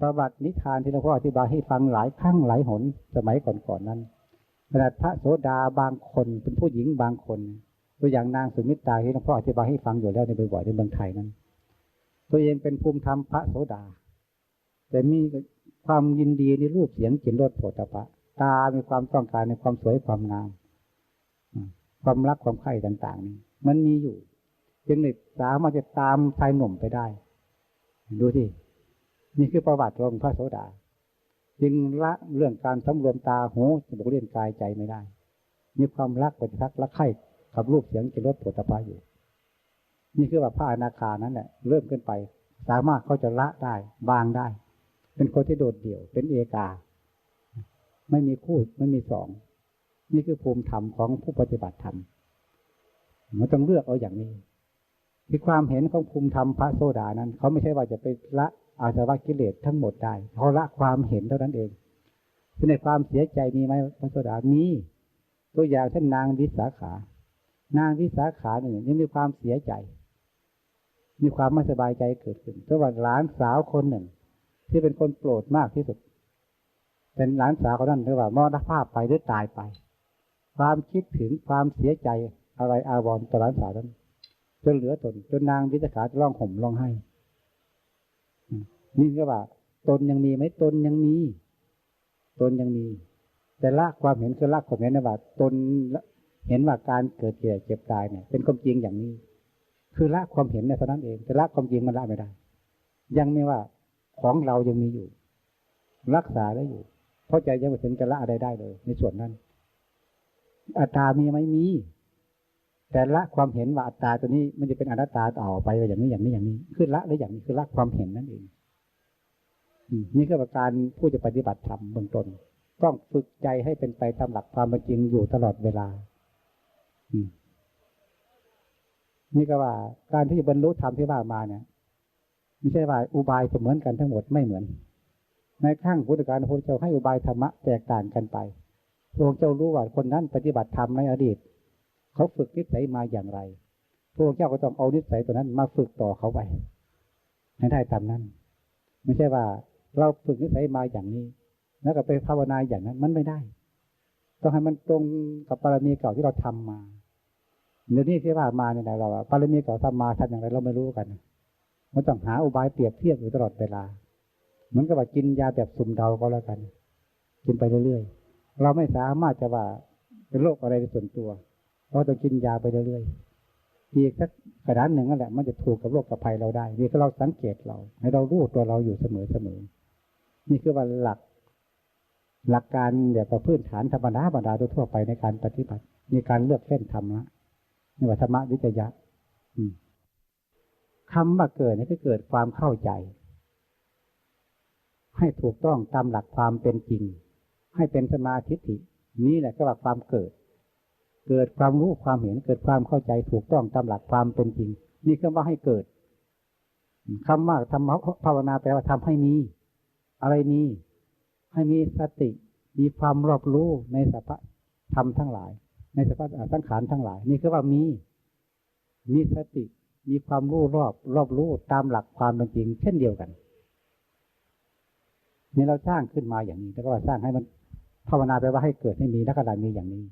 ประวัตินิทานที่หลวงพ่ออธิบายให้ฟังหลายครั้งหลายหนสมัยก่อนๆนั้นขนาดพระโสดาบางคนเป็นผู้หญิงบางคน ตัวอย่างนางสุมิตราที่หลวงพ่ออธิบายให้ฟังอยู่แล้วในบ่อยๆในเมืองไทยนั้น ตัวเองเป็นภูมิธรรมพระโสดา แต่มีความยินดีในรูปเสียงกลิ่นรสโผฏฐัพพะตา มีความต้องการในความสวยความงามความรักความใคร่ต่างๆนี่มันมีอยู่ จึงเด็กสามารถจะตามชายหนุ่มไปได้ ดูที่ นี่คือประวัติของพระโสดา จึงละเรื่องการสำรวมตาหูจมูกเลี้ยงกายใจไม่ได้ มีความรักปฏิทักรักใคร่กับรูปเสียงกลิ่นรสโผฏฐัพพะอยู่ นี่คือว่าพระอนาคานั้นแหละเริ่มขึ้นไป สามารถเขาจะละได้บางได้ เป็นคนที่โดดเดี่ยวเป็นเอกา ไม่มีคู่ไม่มีสอง นี่คือภูมิธรรมของผู้ปฏิบัติธรรมมันต้องเลือกเอาอย่างนี้ที่ความเห็นของภูมิธรรมพระโสดานั้น เขาไม่ใช่ว่าจะไปละ อาสวะกิเลสทั้งหมดได้เขาละความเห็นเท่านั้นเองในความเสียใจมีไหมพระโสดามีตัวอย่างเช่นนางวิสาขา นางวิสาขาเนี่ยยังมีความเสียใจ มีความไม่สบายใจเกิดขึ้นเพราะว่าหลานสาวคนหนึ่ง ที่เป็นคนโปรดมากที่สุด เป็นหลานสาวคนนั้นเรียกว่ามรณภาพไปหรือตายไป ความคิดถึงความเสียใจอะไรอาวรณ์ต่อหลานสาวนั้นจนเหลือตนจนนางวิสาขาจะร้องห่มร้องไห้ นี่ก็ว่า ตนยังมีไหมตนยังมี ตนยังมี แต่ละความเห็นคือละความเห็นนะว่าตนเห็นว่าการเกิดแก่เจ็บตายเนี่ย เป็นความจริงอย่างนี้ คือละความเห็นในเท่านั้นเองแต่ละความจริงมันละไม่ได้ ยังไม่ว่าของเรายังมีอยู่ รักษาได้อยู่ เพราะใจยังไม่ถึงจะละอะไรได้เลย ในส่วนนั้น อัตตามีไหมมี แต่ละความเห็นว่าอัตตาตัวนี้มันจะเป็นอนัตตาต่อไปอย่างนี้อย่างนี้อย่างนี้ คือละได้อย่างนี้คือละความเห็นนั่นเอง นี่คือการผู้จะปฏิบัติธรรมเบื้องต้นต้องฝึกใจให้เป็นไปตามหลักความเป็นจริงอยู่ตลอดเวลานี่ก็ว่า การที่จะบรรลุธรรมที่ว่ามาเนี่ยไม่ใช่ว่าอุบายจะเหมือนกันทั้งหมดไม่เหมือน ในข้างพุทธการพระเจ้าให้อุบายธรรมะแตกต่างกันไปพระองค์เจ้ารู้ว่าคนนั้นปฏิบัติธรรมในอดีต เขาฝึกนิสัยมาอย่างไรพระองค์เจ้าก็ต้องเอานิสัยตัวนั้นมาฝึกต่อเขาไปให้ได้ตามนั้น ไม่ใช่ว่า เราฝึกนิสัยมาอย่างนี้ แล้วก็ไปภาวนาอย่างนั้น มันไม่ได้ ต้องให้มันตรงกับบารมีเก่าที่เราทำมาเดี๋ยวนี้ที่ว่ามาเนี่ยเราบารมีเก่าทำมาทำอย่างไรเราไม่รู้กันมันต้องหาอุบายเปรียบเทียบอยู่ตลอดเวลาเหมือนกับว่ากินยาแบบสุ่มเดาก็แล้วกัน กินไปเรื่อยๆเราไม่สามารถจะว่าเป็นโรคอะไรในส่วนตัวเราต้องกินยาไปเรื่อยๆอีกสักกระดานหนึ่งนั่นแหละมันจะถูกกับโรคกับภัยเราได้นี่ก็เราสังเกตเรา ให้เรารู้ตัวเราอยู่เสมอๆ นี่คือว่าหลัก หลักการแบบพื้นฐานธรรมดาธรรมดาทั่วไปในการปฏิบัติ มีการเลือกเส้นธรรมะนี่ว่าธรรมะวิจยะคำว่าเกิดนี่คือเกิดความเข้าใจ ให้ถูกต้องตามหลักความเป็นจริง ให้เป็นสมาธิินี่แหละก็ว่าความเกิด เกิดความรู้ความเห็นเกิดความเข้าใจถูกต้องตามหลักความเป็นจริง นี่คือว่าให้เกิดคำว่าทำภาวนาแปลว่าทำให้มี อะไรมีให้มีสติ มีความรอบรู้ในสภาพธรรมทั้งหลาย ในสภาพสังขารทั้งหลาย นี่คือว่ามี มีสติ มีความรู้รอบ รอบรู้ตามหลักความเป็นจริง เช่นเดียวกันนี่เราสร้างขึ้นมาอย่างนี้แล้วก็สร้างให้มันภาวนาไปว่าให้เกิดให้มีนักการมีอย่างนี้